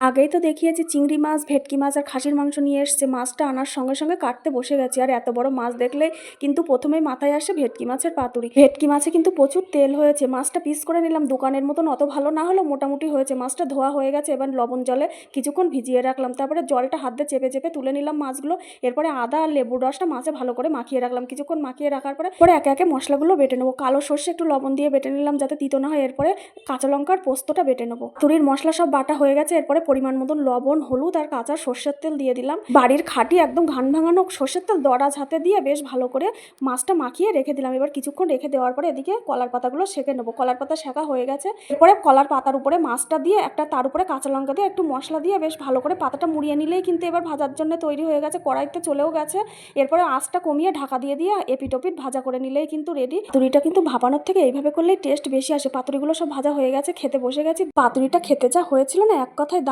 আগেই তো দেখিয়েছি চিংড়ি মাছ, ভেটকি মাছ আর খাসির মাংস নিয়ে এসছে। মাছটা আনার সঙ্গে সঙ্গে কাটতে বসে গেছি। আর এত বড় মাছ দেখলে কিন্তু প্রথমে মাথায় আসে ভেটকি মাছের পাতুরি। ভেটকি মাছে কিন্তু প্রচুর তেল হয়েছে। মাছটা পিস করে নিলাম। দোকানের মতন অত ভালো না হলেও মোটামুটি হয়েছে। মাছটা ধোয়া হয়ে গেছে। এবার লবণ জলে কিছুক্ষণ ভিজিয়ে রাখলাম। তারপরে জলটা হাত দিয়ে চেপে চেপে তুলে নিলাম মাছগুলো। এরপরে আদা আর লেবুর রসটা মাছে ভালো করে মাখিয়ে রাখলাম। কিছুক্ষণ মাখিয়ে রাখার পরে পরে একে একে মশলাগুলো বেটে নেব। কালো সর্ষে একটু লবণ দিয়ে বেটে নিলাম যাতে তিতো না হয়। এরপরে কাঁচা লঙ্কার পোস্তটা বেটে নেব। তুরির মশলা সব বাটা হয়ে গেছে। এরপরে পরিমাণ মতন লবণ, হলুদ আর কাঁচা সর্ষের তেল দিয়ে দিলাম। বাড়ির খাটি একদম ঘান ভাঙানো সর্ষের তেল দরাজ হাতে দিয়ে বেশ ভালো করে মাছটা মাখিয়ে রেখে দিলাম। এবার কিছুক্ষণ রেখে দেওয়ার পরে এদিকে কলার পাতাগুলো সেঁকে নেব। কলার পাতা শেখা হয়ে গেছে। এরপরে কলার পাতার উপরে মাছটা দিয়ে একটা তার উপরে কাঁচা লঙ্কা দিয়ে একটু মশলা দিয়ে বেশ ভালো করে পাতাটা মুড়িয়ে নিলেই কিন্তু এবার ভাজার জন্য তৈরি হয়ে গেছে। কড়াইতে চলেও গেছে। এরপরে আঁচটা কমিয়ে ঢাকা দিয়ে দিয়ে এপিটোপিট ভাজা করে নিলেই কিন্তু রেডি পাতুরিটা কিন্তু ভাপানোর থেকে এইভাবে করলেই টেস্ট বেশি আসে। পাতুরিগুলো সব ভাজা হয়ে গেছে, খেতে বসে গেছি। পাতুরিটা খেতে যা হয়েছিল না, এক কথায়